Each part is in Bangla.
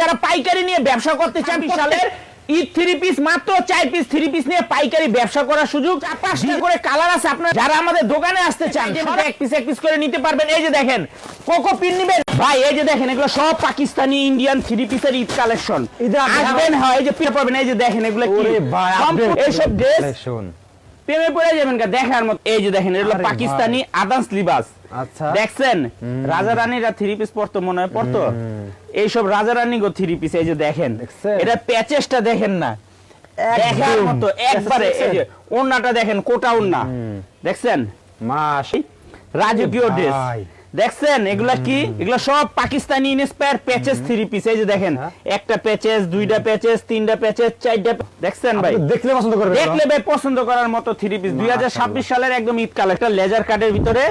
যারা পাইকারি নিয়ে ব্যবসা করতে চান বিশালের ঈদ থ্রি পিস মাত্র চার পিস থ্রি পিস নিয়ে পাইকারি ব্যবসা করার সুযোগ। পাঁচটা করে কালার আছে আপনার। যারা আমাদের দোকানে আসতে চান এক পিস এক পিস করে নিতে পারবেন। এই যে দেখেন কোকো পিন নিবেন। ভাই এই যে দেখেন এগুলো সব পাকিস্তানি ইন্ডিয়ান থ্রি পিসের ঈদ কালেকশন আসবেন হয় যে পিন পাবেন এই যে দেখেন এগুলো কি এইসব ড্রেস। প্রেমে পড়ে যাবেন কা দেখার মতো এই যে দেখেন এটা পাকিস্তানি আদান্স লিবাস আচ্ছা। দেখছেন? রাজা রানীরা থ্রি পিস পরতো মনে হয় পরতো এইসব রাজা রানী গো থ্রি পিস এই যে দেখেন? এটা প্যাচেসটা দেখেন না। দেখার। মতো একবারে এই যে ওন্নাটা দেখেন। কোটা ওন্না দেখছেন? মাস রাজকীয়। ড্রেস দেখছেন এগুলা কি? এগুলা সব Pakistani inspire patches three piece এই যে দেখেন হ্যাঁ। একটা প্যাচেস দুইটা প্যাচেস তিনটা প্যাচেস চারটা দেখছেন ভাই? দেখলে পছন্দ করবেন দেখলে ভাই পছন্দ করার মতো থ্রি পিস দুই হাজার ছাব্বিশ সালের একদম ঈদ কালেকশন লেজার কার্ডের ভিতরে।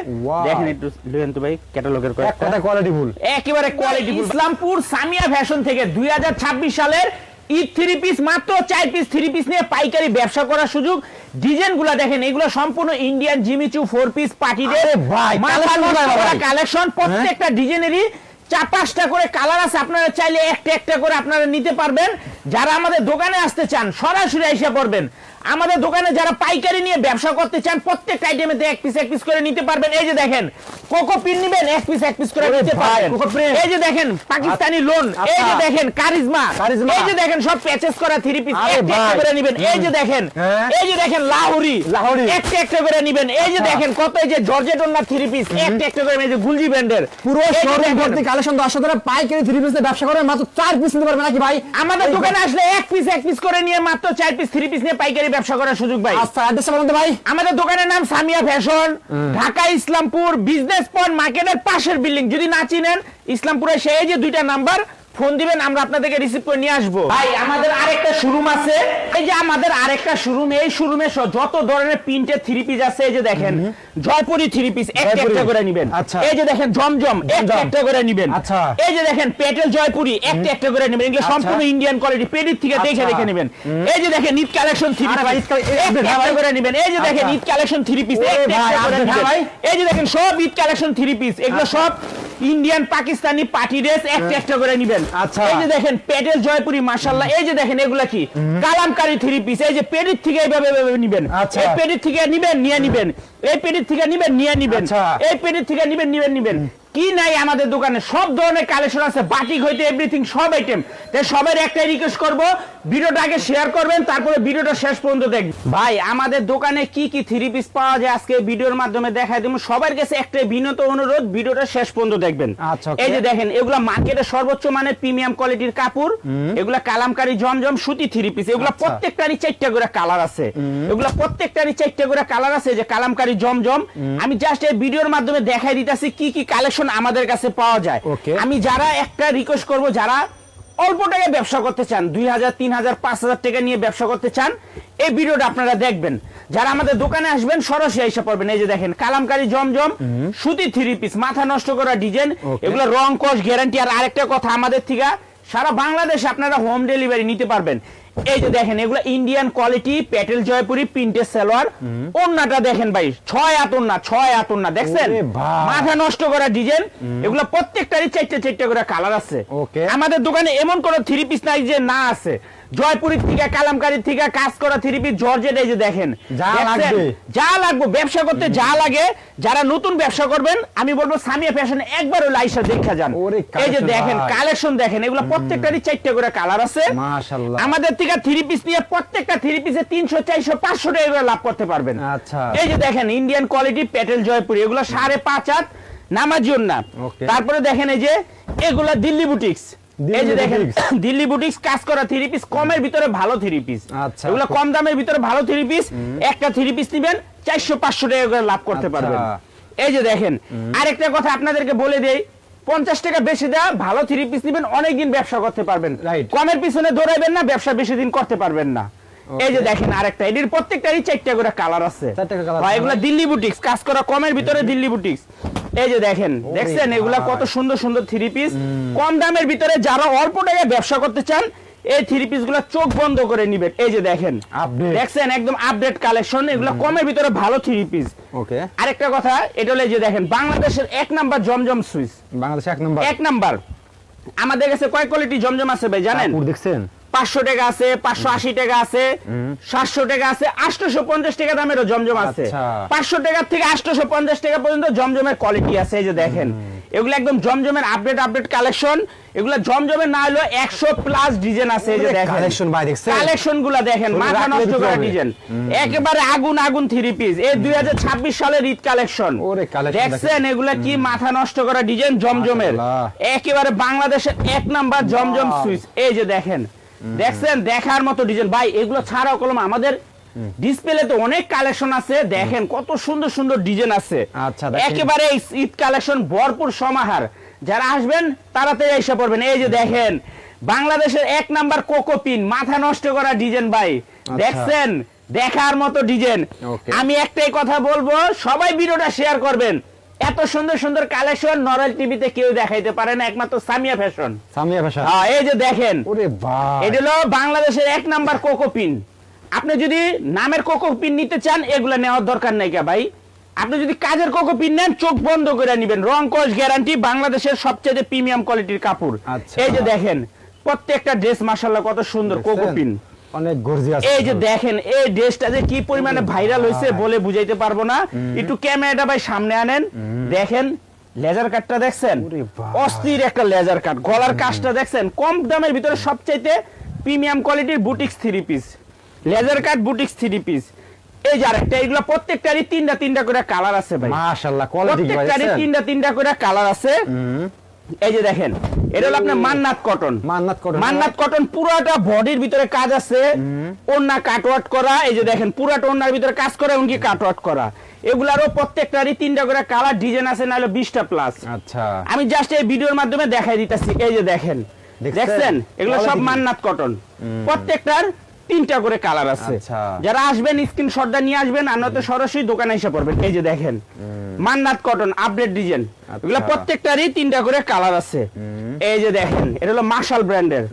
দেখেন একটু লুয়েন তো ভাই ক্যাটালগের কয়েকটা। কোয়ালিটি ফুল একেবারে কোয়ালিটি ইসলামপুর সামিয়া ফ্যাশন থেকে দুই হাজার ছাব্বিশ সালের ঈদ থ্রি পিস মাত্র চার পিস থ্রি পিস নিয়ে পাইকারি ব্যবসা করার সুযোগ। দেখেন এগুলো সম্পূর্ণ Indian Jimmy Choo four piece পার্টিদের? Collection প্রত্যেকটা ডিজাইনেরই চার পাঁচটা করে কালার আছে আপনারা চাইলে একটা একটা করে আপনারা নিতে পারবেন। যারা আমাদের দোকানে আসতে চান সরাসরি এসে পড়বেন। আমাদের দোকানে যারা পাইকারি নিয়ে ব্যবসা করতে চান প্রত্যেকটা আইটেমেতে এক পিস এক পিস করে নিতে পারবেন এই যে দেখেন কোকো পিন নিবেন এক পিস এক পিস করে নিতে পারবেন এই যে দেখেন পাকিস্তানি লোন আচ্ছা। এই যে দেখেন কারিজমা। এই যে দেখেন সব প্যাচেস করা থ্রি পিস একটা একটা করে নিবেন এই যে দেখেন হ্যাঁ। এই যে দেখেন লাহোরি লাহোরি। একটা একটা করে নিবেন এই যে আচ্ছা। দেখেন কত এই যে জর্জেট ওন্না থ্রি পিস একটা একটা করে এই যে গুলজি ব্র্যান্ডের পুরো শোরুম ভর্তি কালেকশন দশ ধরে পাইকারি থ্রি পিস ব্যবসা করে মাত্র চার পিস নিতে পারবে নাকি ভাই আমাদের দোকানে আসলে এক পিস এক পিস করে নিয়ে মাত্র চার পিস থ্রি পিস নিয়ে পাইকারি ব্যবসা করার সুযোগ ভাই। আচ্ছা ভাই। আমাদের দোকানের নাম Samia fashion Dhaka Islampur business point মার্কেটের পাশের বিল্ডিং যদি না চিনেন ইসলামপুরে সেই যে দুইটা নাম্বার ফোন দিবেন আমরা আপনাদেরকে রিসিভ করে নিয়ে আসব। ভাই আমাদের আরেকটা শোরুম আছে। এই যে আমাদের আরেকটা শোরুম এই শোরুমে যত ধরনের প্রিন্টের থ্রি পিস আছে এই যে দেখেন জয়পুরি থ্রি পিস একটা একটা করে নিবেন। আচ্ছা। এই যে দেখেন জমজম একটা একটা করে নিবেন। আচ্ছা। এই যে দেখেন পেটেল জয়পুরি একটা একটা করে নিবেন। এগুলো সম্পূর্ণ ইন্ডিয়ান কোয়ালিটি পেডির থেকে দেখে আচ্ছা। দেখে নেবেন। এই যে দেখেন নিট কালেকশন থ্রি হ্যাঁ ভাই। করে নিবেন। এই যে দেখেন আচ্ছা। Eid collection three piece update, হ্যাঁ ভাই। এই যে দেখেন সব ঈদ কালেকশন থ্রি পিস এগুলো সব ইন্ডিয়ান পাকিস্তানি পার্টি ড্রেস একটা একটা করে নিবেন। আচ্ছা। এই যে দেখেন পেটেল জয়পুরি মাশাল্লাহ এই যে দেখেন এগুলা কি? কালামকারী থ্রি পিস এই যে পেটের থেকে এইভাবে এইভাবে নিবেন। আচ্ছা। এই পেটের থেকে নিবেন নিয়ে নিবেন। এই পেটের থেকে নিবেন নিয়ে নিবেন। আচ্ছা। এই পেটের থেকে নিবেন নিবেন নিবেন। কি নাই আমাদের দোকানে? সব ধরনের কালেকশন আছে বাটিক হইতে এভরিথিং সব আইটেম তাই সবার একটাই রিকোয়েস্ট করব ভিডিওটা আগে শেয়ার করবেন তারপরে ভিডিওটা শেষ পর্যন্ত দেখবেন। ভাই আমাদের দোকানে কি কি থ্রি পিস পাওয়া যায় আজকে ভিডিওর মাধ্যমে দেখাই দেবো। সবার কাছে একটাই বিনত অনুরোধ ভিডিওটা শেষ পর্যন্ত দেখবেন। আচ্ছা, এই যে দেখেন এগুলা মার্কেটের সর্বোচ্চ মানের প্রিমিয়াম কোয়ালিটির কাপড় এগুলা কালামকারী জমজম সুতি থ্রি পিস এগুলা আচ্ছা। প্রত্যেকটারই চারটা করে কালার আছে। এগুলা প্রত্যেকটারই চারটা করে কালার আছে যে কালামকারী জমজম। আমি জাস্ট এই ভিডিওর মাধ্যমে দেখাই দিতেছি কি কি কালেকশন আমাদের কাছে পাওয়া যায়। আমি যারা একটা রিকোয়েস্ট করব যারা অল্প টাকায় ব্যবসা করতে চান দুই হাজার তিন হাজার পাঁচ হাজার টাকা নিয়ে ব্যবসা করতে চান এই ভিডিওটা আপনারা দেখবেন। যারা আমাদের দোকানে আসবেন সরাসরি এসে পড়বেন। এই যে দেখেন কালামকারী জমজম সুতি থ্রি পিস মাথা নষ্ট করা ডিজাইন. এগুলো রং কস গ্যারান্টি আর আরেকটা কথা আমাদের থেকে সারা বাংলাদেশে আপনারা হোম ডেলিভারি নিতে পারবেন। এই যে দেখেন এগুলো ইন্ডিয়ান কোয়ালিটি প্যাটেল জয়পুরি প্রিন্টের সালোয়ার ওন্নাটা দেখেন ভাই ছয় আট ওন্না ছয় আট ওন্না দেখছেন? মাথা নষ্ট করা ডিজাইন এগুলো প্রত্যেকটারই চারটে চারটে করে কালার আছে. আমাদের দোকানে এমন কোন থ্রি পিস নাই যে না আছে। জয়পুরের থেকে কালামকারীর থেকে কাজ করা থ্রি পিস জর্জেট এই যে দেখেন। যা লাগবে। যা লাগবে ব্যবসা করতে যা লাগে। যারা নতুন ব্যবসা করবেন আমি বলব সামিয়া ফ্যাশনে একবার ওই লাইসা দেখা যান। এই যে দেখেন কালেকশন দেখেন এগুলো প্রত্যেকটারই চারটে করে কালার আছে। আমাদের থেকে থ্রি পিস নিয়ে প্রত্যেকটা থ্রি পিসে তিনশো চারশো পাঁচশো টাকা লাভ করতে পারবেন। আচ্ছা। এই যে দেখেন ইন্ডিয়ান কোয়ালিটি প্যাটেল জয়পুরি এগুলো সাড়ে পাঁচ হাত নামার না। Okay. তারপরে দেখেন এই যে এগুলা দিল্লি বুটিক্স এই যে দেখেন দিল্লি বুটিক্স কাজ করা থ্রি পিস কমের ভিতরে ভালো থ্রি পিস আচ্ছা। এগুলো কম দামের ভিতরে ভালো থ্রি পিস একটা থ্রি পিস নিবেন চারশো পাঁচশো টাকা করে লাভ করতে আচ্ছা। পারবেন। এই যে দেখেন আরেকটা কথা আপনাদেরকে বলে দেই পঞ্চাশ টাকা বেশি দেওয়া ভালো থ্রি পিস নিবেন অনেকদিন ব্যবসা করতে পারবেন। কমের পিছনে দৌড়াইবেন না ব্যবসা বেশি দিন করতে পারবেন না। এই যে দেখেন আরেকটা এটির প্রত্যেকটারই চারটা করে কালার আছে। চারটা ভাই, এগুলা দিল্লি বুটিক্স কাজ করা কমের ভিতরে দিল্লি বুটিক্স এই যে দেখেন দেখছেন এগুলা কত সুন্দর সুন্দর থ্রি পিস কম দামের ভিতরে যারা অল্প টাকায় ব্যবসা করতে চান এই থ্রি পিসগুলা চোখ বন্ধ করে নিবেন। এই যে দেখেন দেখছেন একদম আপডেট কালেকশন এগুলা কমের ভিতরে ভালো থ্রি পিস ওকে। আরেকটা কথা এটা হলো এই যে দেখেন বাংলাদেশের এক নাম্বার জমজম সুইচ। বাংলাদেশ এক নম্বর। এক নাম্বার। আমাদের কাছে কয় কোয়ালিটি জমজম আছে ভাই জানেন? দেখছেন? পাঁচশো টাকা আছে পাঁচশো আশি টাকা আছে সাতশো টাকা আছে আটশোশো পঞ্চাশ টাকা দামেরও জমজম আছে। আচ্ছা। পাঁচশো টাকা থেকে আটশোশো পঞ্চাশ টাকা পর্যন্ত জমজমের কোয়ালিটি আছে এই যে দেখেন। এগুলো একদম জমজমের আপডেট আপডেট কালেকশন এগুলো জমজমের না হলেও একশো প্লাস ডিজাইন আছে এই যে দেখেন। collection ভাই দেখছেন? কালেকশনগুলা দেখেন মাথা নষ্ট করা ডিজাইন একেবারে আগুন আগুন থ্রি পিস এই দুই হাজার ছাব্বিশ সালের ঈদ কালেকশন ওরে দেখছেন এগুলা কি মাথা নষ্ট করা ডিজাইন জমজমের। একেবারে বাংলাদেশের এক নাম্বার জমজম সুইচ এই যে দেখেন। দেখছেন? দেখার মতো ডিজাইন ভাই এগুলো ছাড়াও কলম আমাদের ডিসপ্লে তো অনেক কালেকশন আছে। দেখেন কত সুন্দর সুন্দর ডিজাইন আছে। আচ্ছা, একেবারে ঈদ কালেকশন ভরপুর সমাহার। যারা আসবেন তাড়াতাড়ি এসে পড়বেন। এই যে দেখেন বাংলাদেশের এক নাম্বার কোকোপিন মাথা নষ্ট করা ডিজাইন ভাই। দেখছেন? দেখার মতো ডিজাইন আমি একটাই কথা বলব সবাই ভিডিওটা শেয়ার করবেন। এত সুন্দর সুন্দর কালেকশন নরেল টিভিতে কেউ দেখাইতে পারে না একমাত্র সামিয়া ফ্যাশন। সামিয়া ভাষা হ্যাঁ এই যে দেখেন। ওরে ভাই এটা হলো বাংলাদেশের এক নাম্বার কোকোপিন আপনি যদি নামের কোকোপিন নিতে চান এগুলা নেওয়ার দরকার নাই কা ভাই। আপনি যদি কাজের কোকোপিন নেন চোখ বন্ধ করে নেবেন। রং কোচ গ্যারান্টি বাংলাদেশের সবচেয়ে প্রিমিয়াম কোয়ালিটির কাপড়। আচ্ছা। এই যে দেখেন প্রত্যেকটা ড্রেস মাশাআল্লাহ কত সুন্দর দেখছেন? কোকোপিন অনেক গর্জিয়াস এই যে দেখেন এই ড্রেসটা যে কি পরিমাণে ভাইরাল হয়েছে বলে বুঝাইতে পারব না। একটু ক্যামেরাটা ভাই সামনে আনেন। দেখেন লেজার কাটটা দেখছেন? অস্থির একটা লেজার কাট গলার কাজটা দেখছেন? কম দামের ভিতরে সবচাইতে প্রিমিয়াম কোয়ালিটির boutiques three piece laser cut boutiques three piece এই যে আরেকটা এগুলো প্রত্যেকটারই তিনটা তিনটা করে কালার আছে ভাই। মাশাআল্লাহ কোয়ালিটি প্রত্যেকটারই তিনটা তিনটা করে কালার আছে। এই যে দেখেন এটা হলো আপনার Mannat cotton. Mannat cotton. Mannat cotton পুরোটা বডির ভিতরে কাজ আছে। ওন্না কাটওয়াট করা এই যে দেখেন পুরোটা ওন্নার ভিতরে কাজ করা এমনকি কাটওয়াট করা। এগুলারও প্রত্যেকটারই তিনটা করে কালার ডিজাইন আছে নাহলে বিশটা প্লাস আচ্ছা। আমি জাস্ট এই ভিডিওর মাধ্যমে দেখাই দিতেছি। এই যে দেখেন দেখছেন? এগুলো সব। মান্নাত কটন। প্রত্যেকটার তিনটা করে কালার আছে। আচ্ছা। যারা আসবেন স্ক্রিন স্ক্রিনশটটা নিয়ে আসবেন আর নয়তো সরাসরি দোকানে এসে পড়বেন। এই যে দেখেন মান্নাত কটন আপডেট ডিজাইন এগুলো প্রত্যেকটারই তিনটা করে কালার আছে। এই যে দেখেন এটা হলো মার্শাল ব্র্যান্ডের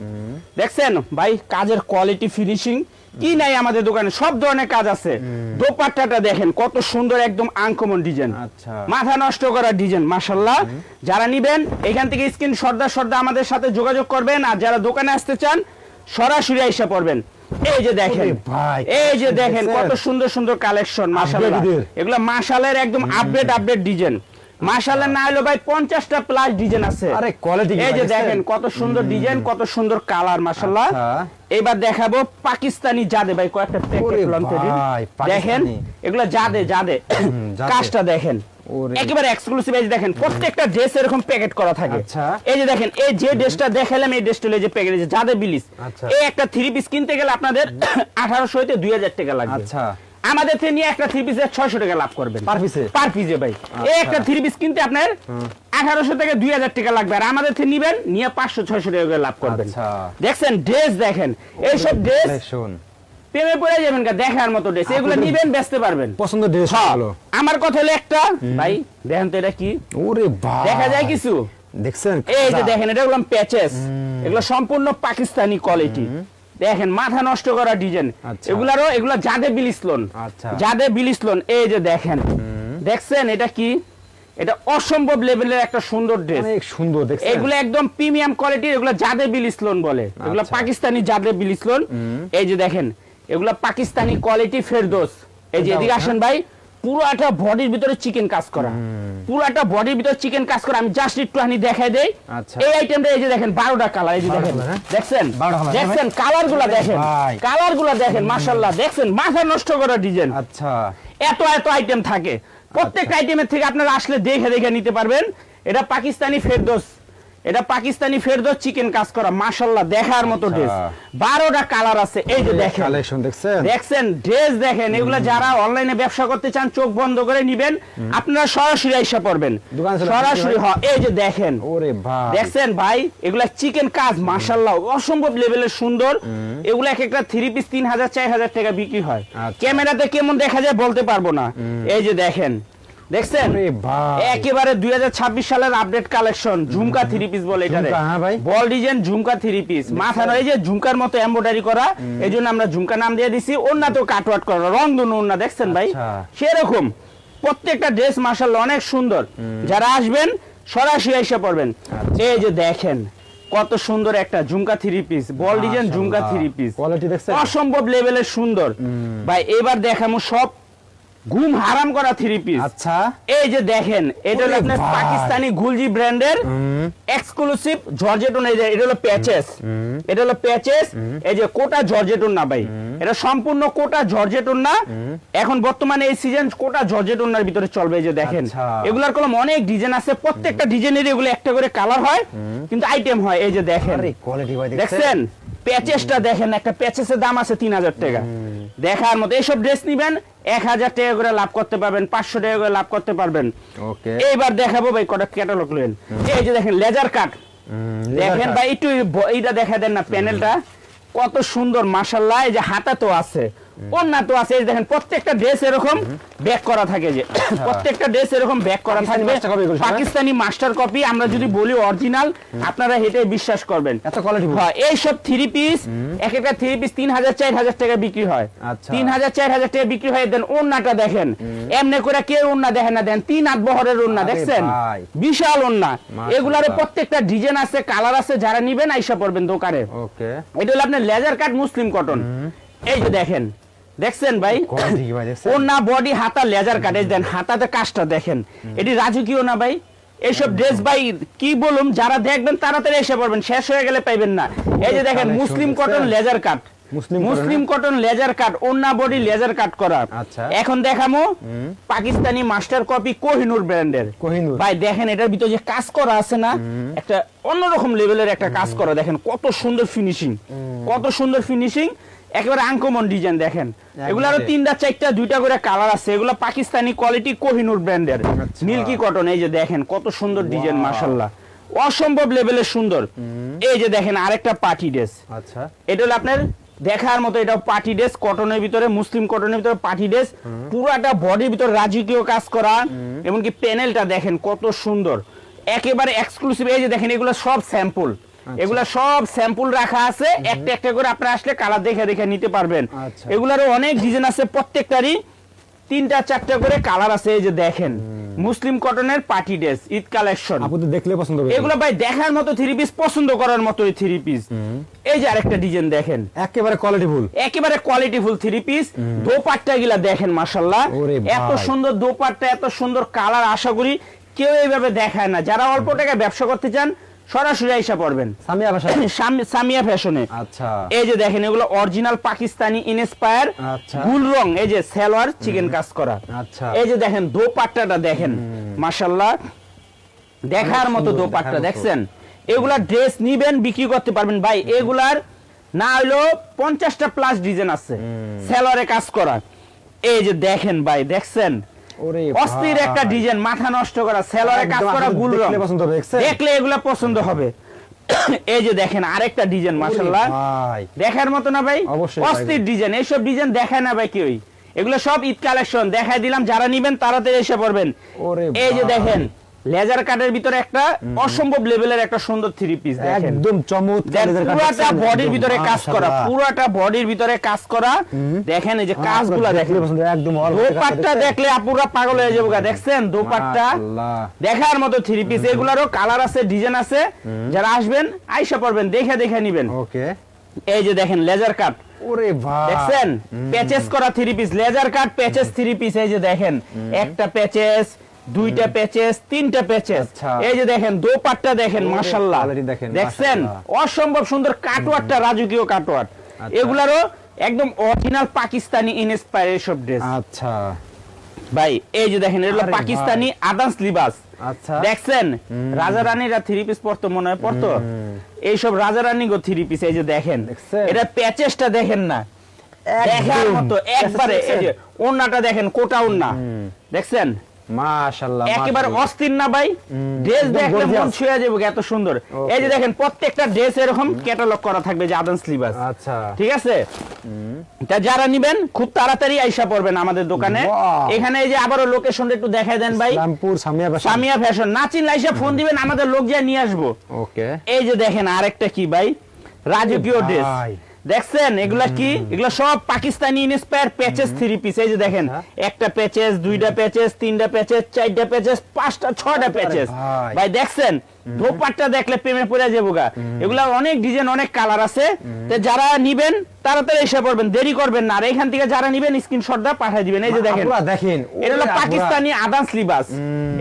দেখছেন? ভাই কাজের কোয়ালিটি ফিনিশিং কি নাই আমাদের দোকানে সব ধরনের কাজ আছে। দোপাট্টাটা দেখেন কত সুন্দর একদম আনকমন ডিজাইন আচ্ছা। মাথা নষ্ট করা ডিজাইন মাশাল্লাহ যারা নিবেন এখান থেকে স্ক্রিন সর্দা সর্দা আমাদের সাথে যোগাযোগ করবেন আর যারা দোকানে আসতে চান সরাসরি আইসা পড়বেন। এই যে দেখেন ভাই, এই যে দেখেন কত সুন্দর সুন্দর কালেকশন Updated। এগুলো মাশালের একদম আপডেট আপডেট ডিজাইন মাশাল্লাহ না হলো ভাই প্লাস ডিজাইন আছে আরে quality কি এই যে দেখেন কত সুন্দর ডিজাইন কত সুন্দর কালার মাশাল্লাহ আচ্ছা। এবার দেখাবো পাকিস্তানি জাদে ভাই কয়েকটা দেখেন। এগুলো জাদে জাদে। কাজটা দেখেন। একেবারে এক্সক্লুসিভ এই যে দেখেন প্রত্যেকটা ড্রেস এরকম প্যাকেট করা থাকে। আচ্ছা। এই যে দেখেন এই যে ড্রেসটা দেখালাম এই ড্রেসটা এই যে প্যাকেট যে জাদে বিলিস আচ্ছা। এই একটা থ্রি পিস কিনতে গেলে আপনাদের আঠারোশো হইতে দুই হাজার টাকা লাগবে। আচ্ছা। আমাদের থেকে নিয়ে একটা থ্রি পিসের ছয়শো টাকা লাভ করবেন। Piece এ? পার পিসে ভাই। এই একটা থ্রি পিস কিনতে আপনার আঠারোশো থেকে দুই হাজার টাকা লাগবে। আর আমাদের থেকে নিবেন নিয়ে পাঁচশো ছয়শো টাকা করে লাভ করবেন। আচ্ছা। দেখছেন ড্রেস দেখেন। এইসব ড্রেস শোন প্রেমে পড়ে যাবেন দেখার মতো ড্রেস এগুলো নিবেন বেচতে পারবেন। পছন্দ ড্রেস হ্যাঁ, আমার কথা হলো একটা। ভাই দেখেন তো এটা কি? ওরে দেখা যায় কিছু? দেখছেন? এই যে দেখেন এটা প্যাচেস এগুলো সম্পূর্ণ পাকিস্তানি কোয়ালিটি দেখেন মাথা নষ্ট করা ডিজাইন আচ্ছা। এগুলারও এগুলো জাদে বিলিসলোন আচ্ছা। জাদে বিলিসলোন এই যে দেখেন। দেখছেন এটা কি? এটা অসম্ভব লেভেলের একটা সুন্দর ড্রেস অনেক সুন্দর দেখছেন? এগুলো একদম প্রিমিয়াম কোয়ালিটির এগুলো জাদে বিলিসলোন বলে। এগুলো আচ্ছা। পাকিস্তানি জাদে বিলিসলোন এই যে দেখেন এগুলো পাকিস্তানি কোয়ালিটি ফেরদোস। এই যে এদিকে আসেন ভাই পুরোটা বডির ভিতরে চিকেন কাজ করা। পুরোটা বডির ভিতরে চিকেন কাজ করা। আমি জাস্ট একটু হানি দেখাই দেই। আচ্ছা। এই আইটেমটা এই যে দেখেন বারোটা কালার এই যে দেখেন। হ্যাঁ? দেখছেন? 12টা colour, দেখছেন? কালারগুলা দেখেন। ভাই। কালারগুলা দেখেন মাশাল্লাহ দেখছেন? মাথা নষ্ট করা ডিজাইন আচ্ছা। এত এত আইটেম থাকে। প্রত্যেকটা আইটেমের থেকে আপনারা আসলে দেখে দেখে নিতে পারবেন। এটা পাকিস্তানি ফেরদোস। এটা পাকিস্তানি ফেরদোস চিকেন কাজ করা মাশাল্লাহ দেখার মতো। ড্রেস বারোটা কালার আছে এই যে দেখেন। কালেকশন দেখছেন? দেখছেন ড্রেস দেখেন এগুলা যারা অনলাইনে ব্যবসা করতে চান চোখ বন্ধ করে নিবেন। আপনারা সরাসরি আইসা পড়বেন। সরাসরি হ এই যে দেখেন। ওরে ভাই। দেখছেন ভাই এগুলা চিকেন কাজ মাশাল্লাহ অসম্ভব লেভেলের সুন্দর। এগুলা এক একটা থ্রি পিস তিন হাজার চার হাজার টাকা বিক্রি হয়। আচ্ছা। ক্যামেরাতে কেমন দেখা যায় বলতে পারব না। এই যে দেখেন দেখছেন? একেবারে দুই সালের update collection Jhumka three piece বলে এটা হ্যাঁ। Ball design Jhumka three piece মাথা এই যে ঝুমকার মতো এমব্রয়ডারি করা এই জন্য আমরা ঝুমকা নাম দিয়ে দিছি। ওন্না তো কাটওয়াট করা রং দুন ওন্না দেখছেন ভাই? আচ্ছা। সেরকম। প্রত্যেকটা ড্রেস মার্শাল অনেক সুন্দর। যারা আসবেন সরাসরি এসে পড়বেন। আচ্ছা। এই যে দেখেন কত সুন্দর একটা Jhumka three piece ball design Jhumka three piece quality দেখছেন? অসম্ভব লেভেলের সুন্দর। ভাই এবার দেখামো সব ঘুম হারাম করা থ্রি পিস আচ্ছা। এই যে দেখেন এটা হলো আপনার পাকিস্তানি গুলজি ব্র্যান্ডের এক্সক্লুসিভ জর্জেটন এই যে এটা হলো প্যাচেস এটা হলো প্যাচেস এই যে কোটা জর্জেটন না ভাই। এটা সম্পূর্ণ কোটা জর্জেটন না। এখন বর্তমানে এই সিজন কোটা জর্জেটনার ভিতরে চলবে এই যে দেখেন। আচ্ছা। এগুলার কলম অনেক ডিজাইন আছে। প্রত্যেকটা ডিজাইনের এগুলো একটা করে কালার হয় কিন্তু আইটেম হয়। এই যে দেখেন। আরে কোয়ালিটি ভাই দেখছেন? প্যাচেসটা দেখেন একটা প্যাচেসের দাম আছে তিন হাজার টাকা। দেখার মতো এইসব ড্রেস নিবেন এক হাজার টাকা করে লাভ করতে পারবেন পাঁচশো টাকা করে লাভ করতে পারবেন। এইবার দেখাবো ভাই কটা ক্যাটালগ লেন এই যে দেখেন লেজার কাট দেখেন ভাই একটু এইটা দেখা দেন না প্যানেলটা কত সুন্দর মাসাল্লাহ এই যে হাতা তো আছে। ওন্না তো আছে দেখেন প্রত্যেকটা ড্রেস এরকম ব্যাক করা থাকে যে প্রত্যেকটা ড্রেস এরকম ব্যাক করা থাকবে। হ্যাঁ? পাকিস্তানি মাস্টার কপি আমরা যদি বলি অরিজিনাল আপনারা বিশ্বাস করবেন। এত কোয়ালিটি হ্যাঁ এই সব থ্রি পিস এক একটা থ্রি পিস তিন হাজার চার হাজার টাকা বিক্রি হয়। আচ্ছা। তিন হাজার চার হাজার টাকা বিক্রি হয় দেন ওন্নাটা দেখেন। এমনি করে কেউ ওন্না দেখেন না দেন তিন আট বহরের ওন্না দেখছেন? বিশাল ওন্না এগুলার প্রত্যেকটা ডিজাইন আছে কালার আছে যারা নিবেন আইসা পড়বেন দোকানে। ওকে এটা হলো আপনার লেজার কাট মুসলিম কটন এই যে দেখেন দেখছেন ভাই? ওন্না বডি হাতা লেজার কাট দেন হাতাতে কাজটা দেখেন। এটি রাজকীয় না ভাই? এইসব ড্রেস ভাই কি বলুম যারা দেখবেন তাড়াতাড়ি এসে পড়বেন শেষ হয়ে গেলে পাইবেন না। এই যে দেখেন Muslim cotton laser cut Muslim cotton laser cut ওন্না বডি লেজার কাট করা। আচ্ছা। এখন দেখামো পাকিস্তানি মাস্টার কপি কোহিনুর ব্র্যান্ডের কোহিনূর। ভাই দেখেন এটার ভিতরে যে কাজ করা আছে না একটা অন্যরকম লেভেলের একটা কাজ করা। দেখেন কত সুন্দর ফিনিশিং কত সুন্দর ফিনিশিং একেবারে আনকমন ডিজাইন দেখেন। এগুলো আরও তিনটা চারটা দুইটা করে কালার আছে। এগুলো পাকিস্তানি কোয়ালিটি কোহিনুর ব্র্যান্ডের। মিল্কি কটন এই যে দেখেন কত সুন্দর ডিজাইন মাশাল্লাহ অসম্ভব লেভেলের সুন্দর। এই যে দেখেন আরেকটা পার্টি ড্রেস আচ্ছা। এটা হলো আপনার দেখার মতো এটা পার্টি ড্রেস কটনের ভিতরে মুসলিম কটনের ভিতরে পার্টি ড্রেস পুরাটা বডির ভিতরে রাজকীয় কাজ করা। এমনকি প্যানেলটা দেখেন কত সুন্দর। একেবারে এক্সক্লুসিভ এই যে দেখেন এগুলো সব স্যাম্পল এগুলা সব স্যাম্পল রাখা আছে। একটা একটা করে আপনারা আসলে কালার দেখে দেখে নিতে পারবেন। আচ্ছা। এগুলারও অনেক ডিজাইন আছে প্রত্যেকটারই তিনটা চারটা করে কালার আছে এই যে দেখেন। মুসলিম কটনের পার্টি ড্রেস ঈদ কালেকশন। আপু দেখলে পছন্দ হবে এগুলো ভাই দেখার মতো থ্রি পিস পছন্দ করার মতো এই থ্রি পিস এই যে আরেকটা ডিজাইন দেখেন। একেবারে কোয়ালিটি ফুল একেবারে quality full three piece dupatta গুলা দেখেন ওরে এত। সুন্দর দোপাট্টা এত সুন্দর কালার আশা করি কেউ এইভাবে দেখায় না। যারা অল্প টাকায় ব্যবসা করতে চান সরাসরি আইসা পড়বেন। সামিয়া সাম- সামিয়া ফ্যাশনে। আচ্ছা। এই যে দেখেন এগুলো অরিজিনাল পাকিস্তানি ইনস্পায়ার আচ্ছা। গুল রং এই যে সেলোয়ার চিকেন কাজ করা। আচ্ছা। এই যে দেখেন দোপাট্টাটা দেখেন। মাশাল্লাহ দেখার মতো দোপাট্টা দেখছেন? এগুলা ড্রেস নিবেন বিক্রি করতে পারবেন। ভাই এগুলার না হইল পঞ্চাশটা প্লাস ডিজাইন আছে। সেলরে কাজ করা। এই যে দেখেন ভাই দেখছেন? অস্থির একটা ডিজাইন মাথা নষ্ট করা সেলরে কাজ করা গুল দেখলে রং। পছন্দ হবে, দেখলে এগুলা পছন্দ হবে। এই যে দেখেন আরেকটা ডিজাইন মাশাআল্লাহ। ভাই। দেখার মতো না ভাই? অস্থির ডিজাইন এইসব ডিজাইন দেখায় না ভাই কেউই। এগুলো সব ঈদ কালেকশন দেখায় দিলাম যারা নিবেন তাড়াতাড়ি এসে পড়বেন। এই যে দেখেন লেজার কাটের ভিতরে একটা অসম্ভব লেভেলের একটা সুন্দর থ্রি পিস দেখেন। একদম চমৎকার পুরাটা? বডির ভিতরে কাজ করা। পুরাটা বডির ভিতরে কাজ করা। দেখেন এই যে কাজগুলা দেখলে পছন্দ, একদম দোপাট্টা দেখলে আপুরা পাগল হয়ে যাব। দেখছেন? দোপাট্টা। দেখার মতো থ্রি পিস এগুলারও কালার আছে ডিজাইন আছে। যারা আসবেন আইসা পড়বেন দেখে দেখে নিবেন। ওকে। এই যে দেখেন লেজার কাট ওরে ভাই দেখছেন? প্যাচেস করা three piece laser cut patches three piece এই যে দেখেন। একটা প্যাচেস দুইটা প্যাচেস তিনটা প্যাচেস। আচ্ছা। এই যে দেখেন দোপাট্টা দেখেন দেখেন, দেখছেন? অসম্ভব সুন্দর কাটওয়ারটা রাজকীয় কাটওয়ার এগুলারও একদম অরিজিনাল পাকিস্তানি ইনস্পায়ার এইসব ড্রেস আচ্ছা। ভাই এই যে দেখেন এগুলো পাকিস্তানি আদান্স লিবাস আচ্ছা। দেখছেন? রাজা রানীরা থ্রি পিস পরতো মনে হয় পরতো? এইসব রাজা রানী গো থ্রি পিস এই যে দেখেন? এটা প্যাচেসটা দেখেন না। দেখার। মতো একবারে এই যে ওন্নাটা দেখেন কোটা ওন্না দেখছেন? মাশাআল্লাহ একেবারে অস্থির না ভাই? ড্রেস দেখলে মন ছুঁয়ে যাবে এত সুন্দর। এই যে দেখেন প্রত্যেকটা ড্রেস এরকম ক্যাটালগ করা থাকবে যে আদান স্লিভাস আচ্ছা। ঠিক আছে? তা যারা নিবেন খুব তাড়াতাড়ি আইসা পড়বেন আমাদের দোকানে। এখানে এই যে আবারও লোকেশনটা একটু দেখাই দেন ভাই। ইসলামপুর সামিয়া ফ্যাশন না চিনলে আইসা ফোন দিবেন আমাদের লোক যা নিয়ে আসব। ওকে এই যে দেখেন আরেকটা কি ভাই? রাজকীয়। ড্রেস দেখছেন এগুলা কি এগুলা সব Pakistani inspire patches three piece এই যে দেখেন আচ্ছা। একটা প্যাচেস দুইটা প্যাচেস তিনটা প্যাচেস চারটা প্যাচেস পাঁচটা ছটা প্যাচেস। ভাই দেখছেন দোপাট্টা দেখলে প্রেমে পড়ে যাব গা। এগুলা অনেক ডিজাইন অনেক কালার আছে। তো যারা নিবেন তাড়াতাড়ি এসে পড়বেন দেরি করবেন না। আর এখান থেকে যারা নিবেন স্ক্রিনশট দা পাঠিয়ে দিবেন। এই যে দেখেন দেখেন এটা হলো পাকিস্তানি আদান লিবাস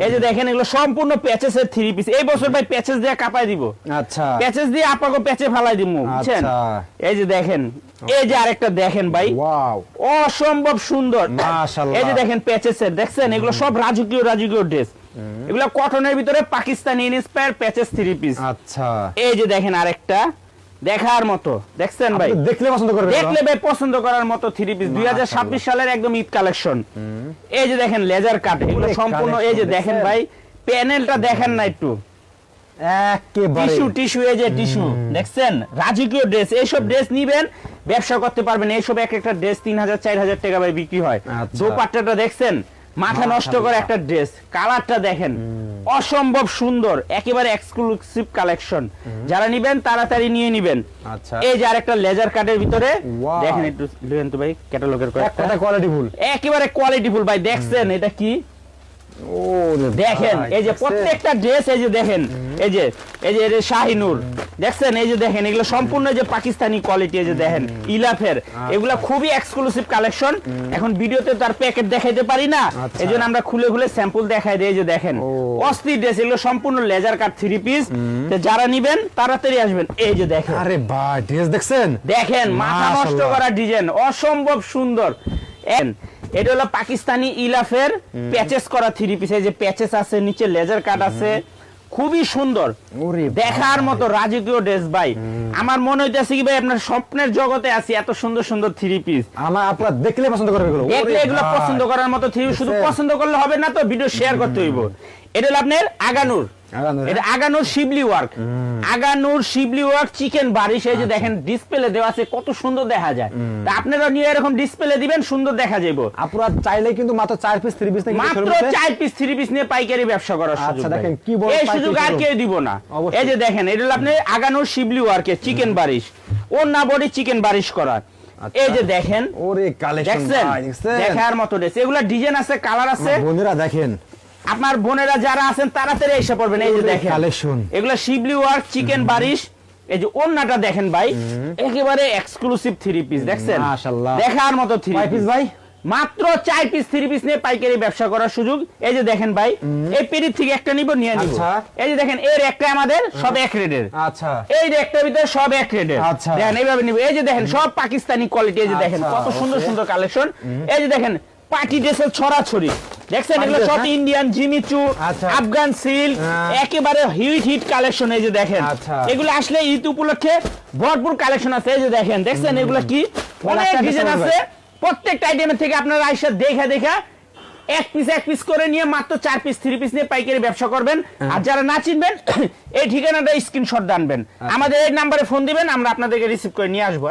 এই যে দেখেন এগুলো সম্পূর্ণ প্যাচেস এর থ্রি পিস এই বছর ভাই প্যাচেস দিয়ে কাপাই দিব। আচ্ছা। প্যাচেস দিয়ে আপনাকে প্যাচে ফালাই দিব বুঝছেন? আচ্ছা। এই যে দেখেন এই যে আরেকটা দেখেন ভাই। ওয়াও। অসম্ভব সুন্দর। মাশাআল্লাহ। এই যে দেখেন প্যাচেসের দেখছেন? এগুলো সব রাজকীয় রাজকীয় ড্রেস এগুলো কটনের ভিতরে Pakistani inspire patches three piece আচ্ছা। এই যে দেখেন আরেকটা দেখার মতো। দেখছেন ভাই? দেখলে পছন্দ করবেন দেখলে ভাই পছন্দ করার মতো থ্রি পিস দুই হাজার ছাব্বিশ সালের একদম ঈদ কালেকশন এই যে দেখেন লেজার কাট এগুলো সম্পূর্ণ এই যে দেখেন ভাই প্যানেলটা দেখেন না একটু। একেবারে। টিস্যু টিস্যু এই যে টিস্যু দেখছেন? রাজকীয় ড্রেস এইসব ড্রেস নিবেন ব্যবসা করতে পারবেন এইসব এক একটা ড্রেস তিন হাজার চার হাজার টাকা ভাই বিক্রি হয়। আচ্ছা। দোপাট্টাটা দেখছেন? মাথা নষ্ট করে একটা ড্রেস কালারটা দেখেন অসম্ভব সুন্দর একেবারে এক্সক্লুসিভ কালেকশন যারা নিবেন তাড়াতাড়ি নিয়ে নিবেন। আচ্ছা। এই যে আরেকটা লেজার কাটের ভিতরে দেখেন একটু দেখেন তো ভাই ক্যাটালগের কয়েকটা। কোয়ালিটি ফুল একেবারে কোয়ালিটি ফুল ভাই দেখছেন এটা কি? দেখেন এই যে প্রত্যেকটা ড্রেস এই যে দেখেন এই যে এই যে শাহিনুর দেখছেন? এই যে দেখেন এগুলো সম্পূর্ণ যে পাকিস্তানি কোয়ালিটি এই যে দেখেন ইলাফের। এগুলো খুবই এক্সক্লুসিভ কালেকশন এখন ভিডিওতে তার প্যাকেট দেখাইতে পারি না? আচ্ছা। এই জন্য আমরা খুলে খুলে স্যাম্পল দেখাই দিই এই যে দেখেন। অস্থির ড্রেস এগুলো সম্পূর্ণ লেজার কাট থ্রি পিস যারা নিবেন তাড়াতাড়ি আসবেন। এই যে দেখেন। আরে ভাই ড্রেস দেখছেন? দেখেন মাথা নষ্ট করা ডিজাইন অসম্ভব সুন্দর। এটা হলো পাকিস্তানি ইলাফের প্যাচেস করা থ্রি পিস এই যে প্যাচেস আছে নিচে লেজার কাট আছে। খুবই সুন্দর। দেখার মতো রাজকীয় ড্রেস ভাই। আমার মনে হইতেছে কি ভাই আপনার স্বপ্নের জগতে আছি এত সুন্দর সুন্দর থ্রি পিস আমার আপনার দেখলে পছন্দ করবে এগুলো। দেখলে এগুলো পছন্দ করার মতো থ্রি শুধু পছন্দ করলে হবে না তো ভিডিও শেয়ার করতে হইব। এটা হলো আপনার আগানুর। আগানুর, এটা আগানুর শিবলি ওয়ার্ক আগানুর শিবলি ওয়ার্ক চিকেন বারিশ এই যে আচ্ছা। দেখেন ডিসপ্লে দেওয়া আছে কত সুন্দর দেখা যায়। তা আপনারা নিয়ে এরকম ডিসপ্লে দিবেন সুন্দর দেখা যাইব। আপনারা চাইলে কিন্তু মাত্র চার পিস থ্রি পিস নাকি মাত্র চার পিস থ্রি পিস নিয়ে পাইকারি ব্যবসা করার আচ্ছা, সুযোগ দেখেন, কি বড় এই সুযোগ আর কেউ দিব না। এই যে দেখেন এটা হলো আপনি আগানোর শিবলি ওয়ার্কে চিকেন বারিশ। ওর না বডি চিকেন বারিশ করা। আচ্ছা। এই যে দেখেন ওরে কালেকশন দেখার মতো ড্রেস এগুলা ডিজাইন আছে কালার আছে? বোনেরা দেখেন আপনার বোনেরা যারা আছেন তাড়াতাড়ি এসে পড়বেন। এই যে দেখেন collection। এগুলা শিবলি ওয়ার্ক চিকেন বারিশ এই যে ওন্নাটা দেখেন ভাই একেবারে এক্সক্লুসিভ থ্রি পিস দেখছেন? মাশাআল্লাহ। দেখার মতো থ্রি পিস ভাই? মাত্র চার পিস থ্রি পিস নিয়ে পাইকারি ব্যবসা করার সুযোগ। এই যে দেখেন ভাই এই পেরির থেকে একটা নিব নিয়ে নিব। আচ্ছা। এই যে দেখেন এর একটা আমাদের সব এক রেডের আচ্ছা। এই যে একটার ভিতরে সব এক রেডের আচ্ছা। দেখেন এইভাবে নিব। এই যে দেখেন সব পাকিস্তানি কোয়ালিটি এই যে দেখেন আচ্ছা, কত সুন্দর সুন্দর কালেকশন এই যে দেখেন পার্টি ড্রেসের ছড়াছড়ি। দেখছেন এগুলো সব? ইন্ডিয়ান জিমিচু আচ্ছা। আফগান সিল্ক। একেবারে হিট হিট কালেকশন এই যে দেখেন আচ্ছা। এগুলো আসলে ঈদ উপলক্ষে ভরপুর কালেকশন আছে এই যে দেখেন দেখছেন এগুলো কি অনেক ডিজাইন আছে প্রত্যেকটা আইটেমের থেকে আপনারা আইসা দেখা দেখা এক পিস এক পিস করে নিয়ে মাত্র চার পিস থ্রি পিস নিয়ে পাইকারি ব্যবসা করবেন হ্যাঁ। আর যারা না চিনবেন এই ঠিকানাটা স্ক্রিনশট আনবেন আমাদের এই নাম্বারে ফোন দিবেন আমরা আপনাদেরকে রিসিভ করে নিয়ে আসব